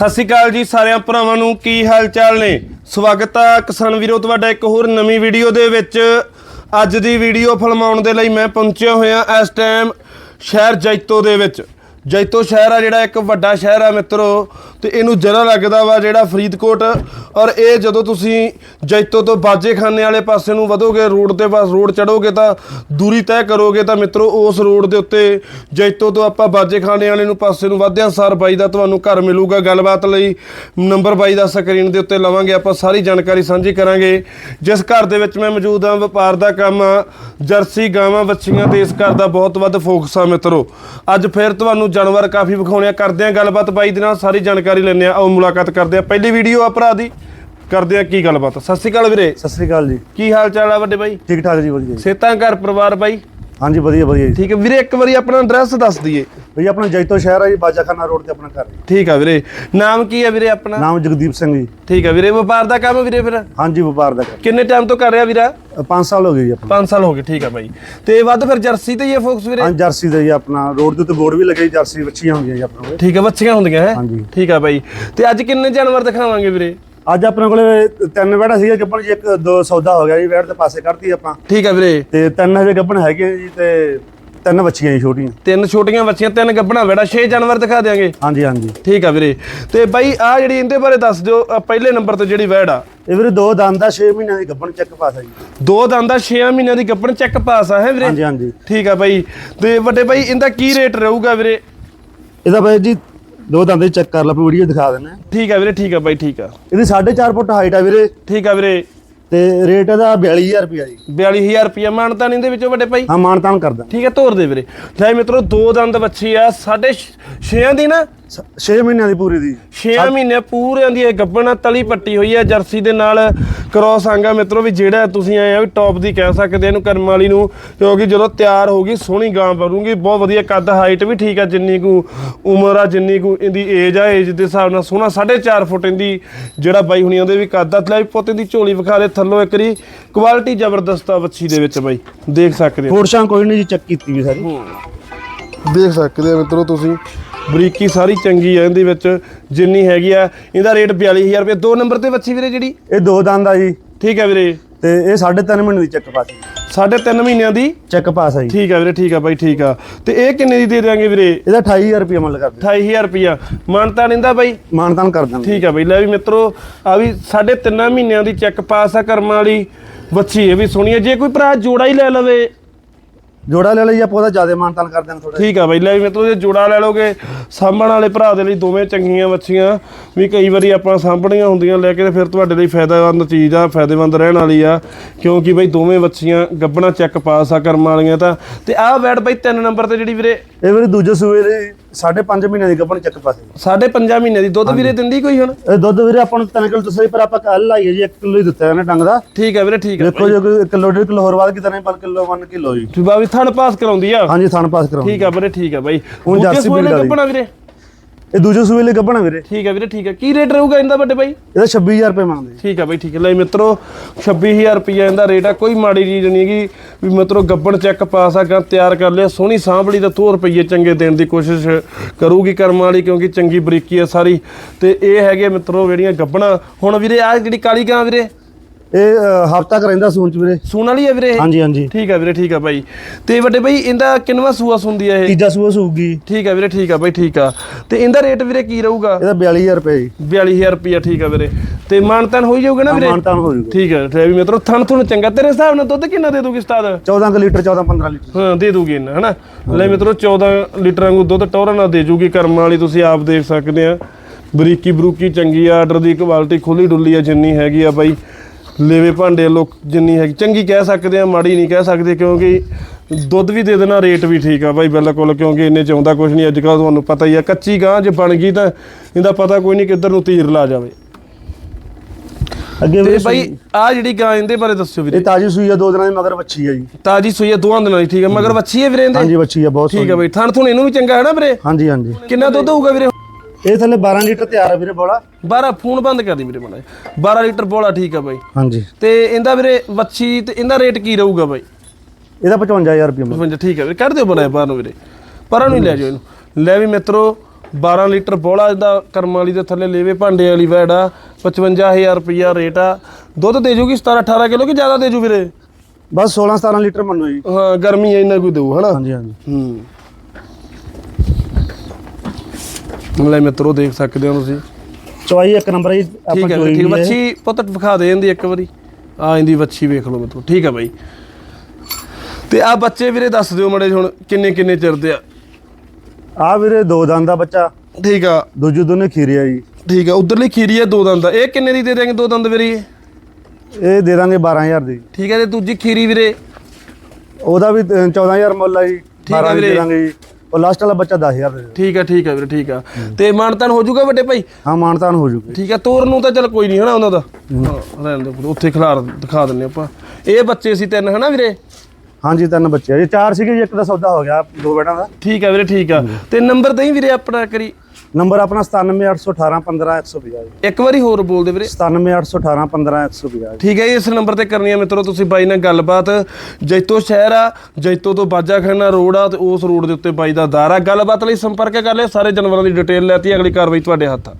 ਸਤਿ ਸ਼੍ਰੀ ਅਕਾਲ ਜੀ ਸਾਰਿਆਂ ਭਰਾਵਾਂ ਨੂੰ, ਕੀ ਹਾਲ ਚਾਲ ਨੇ? ਸਵਾਗਤ ਆ ਕਿਸਾਨ ਵੀਰੋ, ਤੁਹਾਡਾ ਇੱਕ ਹੋਰ ਨਵੀਂ ਵੀਡੀਓ ਦੇ ਵਿੱਚ। ਅੱਜ ਦੀ ਵੀਡੀਓ ਫਿਲਮਾਉਣ ਦੇ ਲਈ ਮੈਂ ਪਹੁੰਚਿਆ ਹੋਇਆ ਇਸ ਟਾਈਮ ਸ਼ਹਿਰ ਜੈਤੋ ਦੇ ਵਿੱਚ। ਜੈਤੋ ਸ਼ਹਿਰ ਆ ਜਿਹੜਾ ਇੱਕ ਵੱਡਾ ਸ਼ਹਿਰ ਆ ਮਿੱਤਰੋ। ਤੇ ਇਹਨੂੰ ਜਰਾ ਲੱਗਦਾ ਵਾ ਜਿਹੜਾ ਫਰੀਦਕੋਟ, ਔਰ ਇਹ ਜਦੋਂ ਤੁਸੀਂ ਜੈਤੋ ਤੋਂ ਬਾਜੇਖਾਨੇ ਵਾਲੇ ਪਾਸੇ ਨੂੰ ਵਧੋਗੇ ਰੋਡ ਦੇ ਪਾਸ ਰੋਡ ਚੜੋਗੇ ਤਾਂ ਦੂਰੀ ਤੈਅ ਕਰੋਗੇ ਤਾਂ ਮਿੱਤਰੋ ਉਸ ਰੋਡ ਦੇ ਉੱਤੇ ਜੈਤੋ ਤੋਂ ਆਪਾਂ ਬਾਜੇਖਾਨੇ ਵਾਲੇ ਨੂੰ ਪਾਸੇ ਨੂੰ ਵਧਦਿਆਂ ਸਾਰ ਬਾਈ ਦਾ ਤੁਹਾਨੂੰ ਘਰ ਮਿਲੂਗਾ। ਗੱਲਬਾਤ ਲਈ ਨੰਬਰ ਬਾਈ ਦਾ ਸਕਰੀਨ ਦੇ ਉੱਤੇ ਲਵਾਂਗੇ। ਆਪਾਂ ਸਾਰੀ ਜਾਣਕਾਰੀ ਸਾਂਝੀ ਕਰਾਂਗੇ। ਜਿਸ ਘਰ ਦੇ ਵਿੱਚ ਮੈਂ ਮੌਜੂਦ ਹਾਂ, ਵਪਾਰ ਦਾ ਕੰਮ ਆ, ਜਰਸੀ ਗਾਵਾਂ, ਵੱਛੀਆਂ ਤੇ ਇਸ ਘਰ ਦਾ ਬਹੁਤ ਵੱਧ ਫੋਕਸ ਆ ਮਿੱਤਰੋ। ਅੱਜ ਫਿਰ ਤੁਹਾਨੂੰ ਜਾਨਵਰ ਕਾਫੀ ਵਿਖਾਉਣੇ ਆ। ਕਰਦੇ ਆ ਗੱਲਬਾਤ ਬਾਈ ਦੇ ਨਾਲ। ਸਾਰੀ ਜਾਣਕਾਰੀ ਲੈਣੇ ਆ ਆਓ ਮੁਲਾਕਾਤ ਕਰਦੇ ਆ ਪਹਿਲੀ ਵੀਡੀਓ ਆ ਭਰਾ ਦੀ। ਕਰਦੇ ਆ ਕੀ ਗੱਲਬਾਤ। ਸਤਿ ਸ਼੍ਰੀ ਅਕਾਲ ਵੀਰੇ। ਸਤਿ ਸ੍ਰੀ ਅਕਾਲ ਜੀ। ਕੀ ਹਾਲ ਚਾਲ ਆ ਵੱਡੇ ਬਾਈ? ਠੀਕ ਠਾਕ ਜੀ ਵਧੀਆ ਜੀ। ਸੇਤਾਂ ਘਰ ਪਰਿਵਾਰ ਬਾਈ? ਹਾਂਜੀ ਵਧੀਆ ਵਧੀਆ ਜੀ। ਠੀਕ ਹੈ। ਵੀਰੇ ਇੱਕ ਵਾਰੀ ਆਪਣਾ ਐਡਰੈਸ ਦੱਸ ਦਈਏ। ਭਈ ਆਪਣਾ ਜੈਤੋ ਸ਼ਹਿਰ ਹੈ ਜੀ ਬਾਜਾਖਾਨਾ ਰੋਡ ਤੇ ਆਪਣਾ ਘਰ ਹੈ ਠੀਕ ਆ ਵੀਰੇ। ਨਾਮ ਕੀ ਹੈ ਵੀਰੇ ਆਪਣਾ? ਨਾਮ ਜਗਦੀਪ ਸਿੰਘ ਜੀ। ਠੀਕ ਆ ਵੀਰੇ ਵਪਾਰ ਦਾ ਕੰਮ ਵੀਰੇ ਫਿਰ? ਹਾਂਜੀ ਵਪਾਰ ਦਾ ਕਿੰਨੇ ਟਾਈਮ ਤੋਂ ਕਰ ਰਿਹਾ ਵੀਰਾ? ਕਰ 5 ਸਾਲ ਹੋ ਗਏ ਜੀ ਆਪਣਾ। 5 ਸਾਲ ਹੋ ਗਏ ਠੀਕ ਆ ਬਾਈ। ਤੇ ਵੱਧ ਫਿਰ ਜਰਸੀ ਤੇ ਹੀ ਇਹ ਫੋਕਸ ਵੀਰੇ? ਹਾਂ ਜਰਸੀ ਦਾ ਜੀ ਆਪਣਾ। ਰੋਡ ਦੇ ਉੱਤੇ ਬੋਰਡ ਵੀ ਲੱਗੇ ਜਰਸੀ ਬੱਚੀਆਂ ਹੁੰਦੀਆਂ ਜੀ ਆਪਣੇ। ਕੋਲੇ ਠੀਕ ਆ ਬੱਚੀਆਂ ਹੁੰਦੀਆਂ ਹੈ? ਹਾਂਜੀ। ਠੀਕ ਆ ਬਾਈ। ਤੇ ਅੱਜ ਕਿੰਨੇ ਜਾਨਵਰ ਦਿਖਾਵਾਂਗੇ ਵੀਰੇ? ਅੱਜ ਆਪਣੇ ਕੋਲੇ ਤਿੰਨ ਵੜਾ ਸੀਗਾ ਗੱਪਣ ਜੀ ਇੱਕ ਦੋ ਸੌਦਾ ਹੋ ਗਿਆ ਜੀ ਵੈੜ ਤੇ ਪਾਸੇ ਕੱਢਤੀ ਆਪਾਂ। ਠੀਕ ਆ ਵੀਰੇ। ਤੇ ਤਿੰਨ ਹਜੇ ਗੱਪਣ ਹੈਗੇ ਜੀ ਤੇ ਤਿੰਨ ਬੱਚੀਆਂ ਜੀ ਛੋਟੀਆਂ। ਤਿੰਨ ਛੋਟੀਆਂ ਬੱਚੀਆਂ ਤਿੰਨ ਗੱਭਣਾ ਵੇੜਾ 6 ਜਾਨਵਰ ਦਿਖਾ ਦਿਆਂਗੇ। ਹਾਂਜੀ ਹਾਂਜੀ। ਠੀਕ ਆ ਵੀਰੇ। ਤੇ ਬਾਈ ਆ ਜਿਹੜੀ ਇਹਦੇ ਬਾਰੇ ਦੱਸ ਦਿਓ ਪਹਿਲੇ ਨੰਬਰ ਤੇ ਜਿਹੜੀ ਵੈੜ ਆ। ਇਹ ਵੀਰੇ ਦੋ ਦੰਦ ਦਾ 6 ਮਹੀਨਿਆਂ ਦੀ ਗੱਪਣ ਚੈੱਕ ਪਾਸ ਜੀ। ਦੋ ਦੰਦਾਂ 6 ਮਹੀਨਿਆਂ ਦੀ ਗੱਭਣ ਚੈੱਕ ਪਾਸ ਆ ਹੈ ਵੀਰੇ? ਹਾਂਜੀ ਹਾਂਜੀ। ਠੀਕ ਆ ਬਾਈ। ਤੇ ਵੱਡੇ ਬਾਈ ਇਹਦਾ ਕੀ ਰੇਟ ਰਹੂਗਾ ਵੀਰੇ? ਇਹਦਾ ਬਾਈ ਜੀ ਦੋ ਦੰਦ ਦੀ ਚੈੱਕ ਕਰ ਲਾ ਵੀਡੀਓ ਦਿਖਾ ਦਿੰਦੇ ਹਾਂ। ਠੀਕ ਆ ਵੀਰੇ ਠੀਕ ਆ ਬਾਈ ਠੀਕ ਆ। ਇਹਦੀ 4.5 ਫੁੱਟ ਹਾਈਟ ਆ ਵੀਰੇ। ਠੀਕ ਆ ਵੀਰੇ। ਤੇ ਰੇਟ ਇਹਦਾ 42000 ਰੁਪਿਆ ਜੀ। 42000 ਰੁਪਇਆ। ਮਾਨਤਾ ਨਹੀਂ ਦੇ ਵਿੱਚੋਂ ਵੱਡੇ ਭਾਈ? ਹਾਂ ਮਾਨ ਤਾਨ ਕਰਦਾ। ਠੀਕ ਹੈ ਤੋਰ ਦੇ ਵੀਰੇ। ਲੈ ਮਿੱਤਰੋ ਦੋ ਦੰਦ ਬੱਚੀ ਆ। ਸਾਢੇ 6 ਦੀ ਨਾ 6 ਮਹੀਨਿਆਂ ਦੀ ਪੂਰੀ ਦੀ। 6 ਮਹੀਨੇ ਪੂਰਿਆਂ ਦੀ ਇਹ ਗੱਬਣਾ ਤਲੀ ਪੱਟੀ ਹੋਈ ਹੈ ਜਰਸੀ ਦੇ ਨਾਲ ਕ੍ਰੋਸ ਆਂਗਾ ਮਿੱਤਰੋ ਵੀ ਜਿਹੜਾ ਤੁਸੀਂ ਆਏ ਆ ਵੀ ਟੌਪ ਦੀ ਕਹਿ ਸਕਦੇ ਆ ਇਹਨੂੰ ਕਰਮ ਵਾਲੀ ਨੂੰ ਕਿਉਂਕਿ ਜਦੋਂ ਤਿਆਰ ਹੋਊਗੀ ਸੋਹਣੀ ਗਾਂ ਬਣੂਗੀ ਬਹੁਤ ਵਧੀਆ ਕੱਦ ਹਾਈਟ ਵੀ ਠੀਕ ਆ ਜਿੰਨੀ ਕੁ ਉਮਰ ਆ ਜਿੰਨੀ ਕੁ ਇਹਦੀ ਏਜ ਆ ਏਜ ਦੇ ਹਿਸਾਬ ਨਾਲ ਸੋਹਣਾ 4.5 ਫੁੱਟ ਇਹਦੀ ਜਿਹੜਾ ਬਾਈ ਹੁਣੀ ਉਹਦੇ ਵੀ ਕੱਦ ਆ ਲੈ ਪੁੱਤ ਦੀ ਝੋਲੀ ਵਿਖਾ ਦੇ ਥੱਲੋਂ ਇੱਕ ਰੀ ਕੁਆਲਿਟੀ ਜ਼ਬਰਦਸਤ ਆ ਬੱਚੀ ਦੇ ਵਿੱਚ ਬਾਈ ਦੇਖ ਸਕਦੇ ਹੋ ਫੋਰਸ਼ਾਂ ਕੋਈ ਨਹੀਂ ਜੀ ਚੈੱਕ ਕੀਤੀ ਵੀ ਸਾਰੀ। ਦੇਖ ਸਕਦੇ ਆ ਮਿੱਤਰੋ ਤੁਸੀਂ। ਬਰੀਕੀ ਸਾਰੀ ਚੰਗੀ ਆ ਇਹਦੇ ਵਿੱਚ ਜਿੰਨੀ ਹੈਗੀ ਆ ਇਹਦਾ ਰੇਟ 42000 ਰੁਪਏ। ਦੋ ਨੰਬਰ ਤੇ ਬੱਚੀ ਵੀਰੇ ਜਿਹੜੀ? ਇਹ ਦੋ ਦੰਦ ਆ ਜੀ। ਠੀਕ ਹੈ ਵੀਰੇ। ਤੇ ਇਹ 3.5 ਮਹੀਨੇ ਦੀ ਚੈੱਕ ਪਾਸ ਸਾਢੇ ਤਿੰਨ ਮਹੀਨਿਆਂ ਦੀ? ਚੈੱਕ ਪਾਸ ਆ ਜੀ ਠੀਕ ਆ ਵੀਰੇ ਠੀਕ ਆ ਬਾਈ ਠੀਕ ਆ। ਤੇ ਇਹ ਕਿੰਨੇ ਦੀ ਦੇ ਦਿਆਂਗੇ ਵੀਰੇ? ਇਹਦਾ 28000 ਰੁਪਏ ਮੁੱਲ ਕਰਦੇ 28000 ਰੁਪਿਆ ਮਾਨਤਾ ਨਿੰਦਾ ਬਾਈ? ਮਾਨ ਤਾਨ ਕਰ ਦਾਂਗੇ ਠੀਕ ਆ ਬਾਈ ਲੈ ਵੀ ਮਿੱਤਰੋ ਆ ਵੀ ਸਾਢੇ ਤਿੰਨਾਂ ਮਹੀਨਿਆਂ ਦੀ ਚੈੱਕ ਪਾਸ ਆ ਕਰਮਾਂ ਵਾਲੀ ਬੱਚੀ ਇਹ ਵੀ ਸੋਹਣੀ ਆ। ਜੇ ਕੋਈ ਭਰਾ ਜੋੜਾ ਹੀ ਲੈ ਲਵੇ ਜੋੜਾ ਲੈ ਲਈ ਆਪਾਂ ਉਹਦਾ ਜ਼ਿਆਦਾ ਮਾਨ ਤਾਨ ਕਰ ਦਾਂਗੇ ਥੋੜਾ ਠੀਕ ਆ ਬਾਈ ਲੈ ਵੀ ਮਿੱਤਰੋ ਜੇ ਜੋੜਾ ਲੈ ਲੋਗੇ ਸਾਂਭਣ ਵਾਲੇ ਭਰਾ ਦੇ ਲਈ ਦੋਵੇਂ ਚੰਗੀਆਂ ਬੱਚੀਆਂ ਵੀ ਕਈ ਵਾਰੀ ਆਪਾਂ ਸਾਂਭਣੀਆਂ ਹੁੰਦੀਆਂ ਲੈ ਕੇ ਤੇ ਫਿਰ ਤੁਹਾਡੇ ਲਈ ਫਾਇਦਾਮੰਦ ਚੀਜ਼ ਆ ਫਾਇਦੇਮੰਦ ਰਹਿਣ ਵਾਲੀ ਆ ਕਿਉਂਕਿ ਬਾਈ ਦੋਵੇਂ ਬੱਚੀਆਂ ਗੱਬਣਾ ਚੈੱਕ ਪਾਸ ਆ ਕਰਮਾਂ ਵਾਲੀਆਂ ਤਾਂ। ਤੇ ਆਹ ਬੈਡ ਬਾਈ ਤਿੰਨ ਨੰਬਰ ਤੇ ਜਿਹੜੀ ਵੀਰੇ ਇਹ ਵੀਰੇ ਦੂਜੇ ਸੂਏ ਦੇ 5.5 ਮਹੀਨਿਆਂ ਦੀ ਗੱਪਣ ਚੈੱਕ ਪਾਸ ਸਾਢੇ ਪੰਜਾਂ ਮਹੀਨੇ ਦੀ। ਦੁੱਧ ਵੀਰੇ ਦਿੰਦੀ ਕੋਈ ਹੁਣ? ਇਹ ਦੁੱਧ ਵੀਰੇ ਆਪਾਂ ਨੂੰ 3 ਕਿਲੋ ਦੱਸਿਆ ਪਰ ਆਪਾਂ ਕੱਲ ਲਾਈਏ ਜੀ 1 ਕਿਲੋ ਹੀ ਦਿੱਤਾ ਇਹਨੇ ਡੰਗ ਦਾ। ਠੀਕ ਹੈ ਵੀਰੇ ਠੀਕ ਹੈ। ਦੇਖੋ ਜੇ ਕੋਈ ਕਿਲੋ ਡੇਢ ਕਿਲੋ ਹੋਰ ਬਾਅਦ ਕਿਤੇ ਨਹੀਂ ਪਰ ਕਿਲੋ 1 ਕਿਲੋ ਜੀ। ਆ ਵੀ ਥਣ ਪਾਸ ਕਰਾਉਂਦੀ ਆ। ਹਾਂਜੀ ਥਣ ਪਾਸ ਕਰਾਉਂ ਠੀਕ ਆ। ਵੀਰੇ ਠੀਕ ਆ ਬਾਈ। ਹੁਣ ਜਰਸੀ breed ਵਾਲੀ। ਵੀਰੇ? ਇਹ ਦੂਜੇ ਸੂਏ ਲਈ ਗੱਪਣਾ ਵੀਰੇ। ਠੀਕ ਆ ਵੀਰੇ ਠੀਕ ਆ ਕੀ ਰੇਟ ਰਹੂਗਾ ਇਹਦਾ ਵੱਡੇ ਬਾਈ? ਇਹਦਾ 26000 ਰੁਪਏ ਮੰਗਦੇ ਠੀਕ ਆ ਬਾਈ ਠੀਕ ਹੈ। ਲੈ ਮਿੱਤਰੋ 26000 ਰੁਪਏ ਇਹਦਾ ਰੇਟ ਆ। ਕੋਈ ਮਾੜੀ ਚੀਜ਼ ਨਹੀਂ ਹੈਗੀ ਵੀ ਮਿੱਤਰੋ ਗੱਬਣ ਚੈੱਕ ਪਾਸ ਆ ਗਾ ਤਿਆਰ ਕਰ ਲਿਆ। ਸੋਹਣੀ ਸਾਂਭਲੀ ਦਾ 2 ਰੁਪਏ ਚੰਗੇ ਦੇਣ ਦੀ ਕੋਸ਼ਿਸ਼ ਕਰੂਗੀ ਕਰਮ ਵਾਲੀ ਕਿਉਂਕਿ ਚੰਗੀ ਬਰੀਕੀ ਆ ਸਾਰੀ। ਤੇ ਇਹ ਹੈਗੇ ਮਿੱਤਰੋ ਜਿਹੜੀਆਂ ਗੱਬਣਾ। ਹੁਣ ਵੀਰੇ ਆ ਜਿਹੜੀ ਕਾਲੀ ਗਾਂ ਵੀਰੇ ਇਹ ਹਫਤਾ ਕ ਰਹਿੰਦਾ ਸੂਣ ਚ ਵੀਰੇ। ਸੂਣ ਵਾਲੀ ਆ ਵੀਰੇ? ਹਾਂਜੀ ਹਾਂਜੀ। ਠੀਕ ਆ ਵੀਰੇ ਠੀਕ ਆ ਬਾਈ। ਤੇ ਵੱਡੇ ਬਾਈ ਇਹਦਾ ਕਿੰਨਵਾ ਸੂਆ ਸੁੰਦੀ ਆ ਇਹ? ਤੀਜਾ ਸੂਆ ਸੂਗੀ। ਠੀਕ ਆ ਵੀਰੇ ਠੀਕ ਆ ਬਾਈ ਠੀਕ ਆ। ਤੇ ਇਹਦਾ ਰੇਟ ਵੀਰੇ ਕੀ ਰਹੂਗਾ? ਇਹਦਾ 42000 ਰੁਪਏ ਜੀ। 42000 ਰੁਪਿਆ ਠੀਕ ਆ ਵੀਰੇ। ਤੇ ਮਾਨਤਨ ਹੋਈ ਜਾਊਗਾ ਨਾ ਵੀਰੇ? ਮਾਨਤਾਨ ਹੋ ਜੂਗਾ ਠੀਕ ਹੈ ਤੇ ਵੀ ਮਿੱਤਰੋ ਥਣ ਥੁਣ ਚੰਗਾ। ਤੇਰੇ ਹਿਸਾਬ ਨਾਲ ਦੁੱਧ ਕਿੰਨਾ ਦੇ ਦੂਗੀ ਉਸਤਾਦ? 14 ਕ ਲੀਟਰ 14 15 ਲੀਟਰ। ਹਾਂ ਦੇ ਦੂਗੀ ਇਹਨਾਂ ਹਨਾ? ਲੈ ਮਿੱਤਰੋ 14 ਲੀਟਰ ਵਾਂਗੂ ਦੁੱਧ ਟੋਰਾ ਨਾਲ ਦੇ ਜੂਗੀ। ਕਰਮ ਵਾਲੀ ਤੁਸੀਂ ਆਪ ਦੇਖ ਸਕਦੇ ਆ। ਬਰੀਕੀ ਬਰੂਕੀ ਚੰਗੀ ਆ ਆਰਡਰ ਦੀ ਕੁਆਲਿਟੀ ਖੁੱਲੀ ਡੁੱਲੀ ਆ ਜਿੰਨੀ ਹੈਗੀ ਆ ਬਾਈ। ਲੇਵੇ ਭਾਂਡੇ ਲੋਕ ਜਿੰਨੀ ਹੈਗੀ ਚੰਗੀ ਕਹਿ ਸਕਦੇ ਆ ਮਾੜੀ ਨਹੀਂ ਕਹਿ ਸਕਦੇ ਕਿਉਂਕਿ ਦੁੱਧ ਵੀ ਦੇ ਦੇਣਾ ਰੇਟ ਵੀ ਠੀਕ ਆ ਬਾਈ ਬਿਲਕੁਲ ਕਿਉਂਕਿ ਇੰਨੇ ਚ ਆਉਂਦਾ ਕੁਝ ਨਹੀਂ ਅੱਜ ਕੱਲ੍ਹ ਤੁਹਾਨੂੰ ਪਤਾ ਹੀ ਆ ਕੱਚੀ ਗਾਂ ਜੇ ਬਣ ਗਈ ਤਾਂ ਇਹਦਾ ਪਤਾ ਕੋਈ ਨਹੀਂ ਕਿੱਧਰ ਨੂੰ ਤੀਰ ਲਾ ਜਾਵੇ। ਅੱਗੇ ਤੇ ਬਾਈ ਆ ਜਿਹੜੀ ਗਾਂ ਇਹਦੇ ਬਾਰੇ ਦੱਸਿਓ ਵੀਰੇ। ਇਹ ਤਾਜੀ ਸੂਈ ਆ ਦੋ ਦਿਨਾਂ ਦੀ ਮਗਰ ਵੱਛੀ ਆ ਜੀ। ਤਾਜੀ ਸੂਈ ਆ ਦੋਹਾਂ ਦਿਨਾਂ ਦੀ ਠੀਕ ਆ ਮਗਰ ਵੱਛੀ ਹੈ ਵੀਰੇ ਇਹਦੇ? ਹਾਂਜੀ ਵੱਛੀ ਆ ਬਹੁਤ ਠੀਕ ਆ ਬਈ ਥਣ ਥੁਣ ਇਹਨੂੰ ਵੀ ਚੰਗਾ ਹੈ ਨਾ ਵੀਰੇ? ਹਾਂਜੀ ਹਾਂਜੀ। ਕਿੰਨਾ ਦੁੱਧ ਹੋਊਗਾ ਵੀਰੇ? ਇਹ ਥੱਲੇ 12 ਲੀਟਰ ਤਿਆਰ ਆ ਵੀਰੇ ਬੋਲਾ। 12 ਫੋਨ ਬੰਦ ਕਰ ਦੀ ਵੀਰੇ ਮਾੜਾ ਜਿਹਾ। 12 ਲੀਟਰ ਬੋਲਾ ਠੀਕ ਆ ਬਾਈ। ਹਾਂਜੀ। ਤੇ ਇਹਦਾ ਵੀਰੇ ਵੱਛੀ ਤੇ ਇਹਦਾ ਰੇਟ ਕੀ ਰਹੂਗਾ ਬਾਈ? ਇਹਦਾ 55000 ਰੁਪਏ ਮੁੱਲ 55 ਠੀਕ ਆ ਵੀਰੇ ਕੱਢ ਦਿਓ ਬਣਾਇਆ ਬਾਹਰ ਨੂੰ ਵੀਰੇ। ਪਰਾਂ ਨੂੰ ਲੈ ਜਾਓ ਇਹਨੂੰ। ਲੈ ਵੀ ਮਿੱਤਰੋ 12 ਲੀਟਰ ਬੋਲਾ ਦਾ ਕਰਮ ਵਾਲੀ ਦੇ ਥੱਲੇ ਲੇਵੇ ਭਾਂਡੇ ਵਾਲੀ ਵੈੜ ਆ 55000 ਰੁਪਿਆ ਰੇਟ ਆ। ਦੁੱਧ ਦੇ ਜੂਗੀ 17 18 ਕਿਲੋ ਕਿ ਜ਼ਿਆਦਾ ਦੇ ਜੂ ਵੀਰੇ? ਬਸ 16 17 ਲੀਟਰ ਮੰਨੋ ਜੀ। ਹਾਂ ਗਰਮੀ ਇੰਨਾ ਕੋਈ ਦੇਊ ਹਨਾ? ਹਾਂਜੀ ਹਾਂਜੀ। ਹੂੰ। ਲੈ ਮਿੱਤਰੋ ਦੇਖ ਸਕਦੇ ਹੋ ਤੁਸੀਂ। ਚਵਾਈ ਇੱਕ ਨੰਬਰ ਹੈ ਜੀ ਠੀਕ ਹੈ ਚੋਈ ਠੀਕ ਵੀ ਹੈ। ਵੱਛੀ ਪੁੱਤ ਵਿਖਾ ਦੇ ਜਾਂਦੀ ਇੱਕ ਵਾਰੀ। ਆ ਇਹਦੀ ਵੱਛੀ ਵੇਖ ਲਓ ਮਿੱਤਰੋ ਠੀਕ ਹੈ ਬਾਈ। ਤੇ ਆ ਬੱਚੇ ਵੀਰੇ ਦੱਸ ਦਿਓ ਮੜੇ ਹੁਣ ਕਿੰਨੇ ਕਿੰਨੇ ਚਿਰ ਦੇ ਆ? ਆ ਵੀਰੇ ਦੋ ਦੰਦ ਦਾ ਬੱਚਾ। ਠੀਕ ਆ। ਦੂਜੀ ਦੋਨੇ ਖੀਰੇ ਆ ਜੀ। ਠੀਕ ਆ ਉਧਰਲੀ ਖੀਰੀ ਹੈ ਦੋ ਦੰਦ ਦਾ ਇਹ ਕਿੰਨੇ ਦੀ ਦੇ ਦੇਂਗੇ ਦੋ ਦੰਦ ਵੀਰੇ ਇਹ? ਇਹ ਦੇ ਦਾਂਗੇ 12000 ਦੀ। ਠੀਕ ਹੈ ਤੇ ਦੂਜੀ ਖੀਰੀ ਵੀਰੇ? ਉਹਦਾ ਵੀ ਅ, 14000 ਮੁੱਲ ਆ ਜੀ। ਠੀਕ ਆ 12 ਦੀ ਵੀਰੇ। ਦੇ ਦਾਂਗੇ ਜੀ। ਉਹ ਲਾਸਟ ਵਾਲਾ ਬੱਚਾ 10000 ਦੇ ਦਿਓ। ਠੀਕ ਆ ਠੀਕ ਆ ਵੀਰੇ ਠੀਕ ਆ। ਤੇ ਮਾਨਤਾਨ ਹੋ ਜਾਊਗਾ ਵੱਡੇ ਭਾਈ? ਹਾਂ ਮਾਨਤਾਨ ਹੋ ਜੂਗੀ ਠੀਕ ਆ ਤੋਰ ਨੂੰ ਤਾਂ ਚਲ ਕੋਈ ਨਹੀਂ ਹਨਾ ਉਹਨਾਂ ਦਾ। ਹਾਂ, ਰਹਿਣ ਦੇ ਉੱਥੇ ਖਿਲਾਰ ਦਿਖਾ ਦਿੰਨੇ ਆਪਾਂ। ਇਹ ਬੱਚੇ ਸੀ ਤਿੰਨ ਹਨਾ ਵੀਰੇ? ਹਾਂਜੀ ਤਿੰਨ ਬੱਚੇ ਆ ਜੀ। ਚਾਰ ਸੀਗੇ ਜੀ ਇੱਕ ਦਾ ਸੌਦਾ ਹੋ ਗਿਆ ਦੋ ਬੈਠਾਂ ਦਾ। ਠੀਕ ਆ ਵੀਰੇ ਠੀਕ ਆ। ਤੇ ਨੰਬਰ ਦੇਈ ਵੀਰੇ ਆਪਣਾ ਕਰੀ ਨੰਬਰ ਆਪਣਾ 97818 ਜੀ। ਇੱਕ ਵਾਰੀ ਹੋਰ ਬੋਲ ਦੇ ਵੀਰੇ 97818 ਜੀ। ਠੀਕ ਹੈ ਇਸ ਨੰਬਰ ਤੇ ਕਰਨੀ ਆ ਮਿੱਤਰੋ ਤੁਸੀਂ ਬਾਈ ਨਾਲ ਗੱਲਬਾਤ। ਜੈਤੋ ਸ਼ਹਿਰ ਆ ਜੈਤੋ ਤੋਂ ਬਾਜਾ ਖੰਨਾ ਰੋਡ ਆ ਤੇ ਉਸ ਰੋਡ ਦੇ ਉੱਤੇ ਬਾਈ ਦਾ ਦਾਰ। ਗੱਲਬਾਤ ਲਈ ਸੰਪਰਕ ਕਰ ਲਿਓ ਸਾਰੇ ਜਾਨਵਰਾਂ ਦੀ ਡਿਟੇਲ ਲੈਤੀ ਅਗਲੀ ਕਾਰਵਾਈ ਤੁਹਾਡੇ ਹੱਥ। ਆ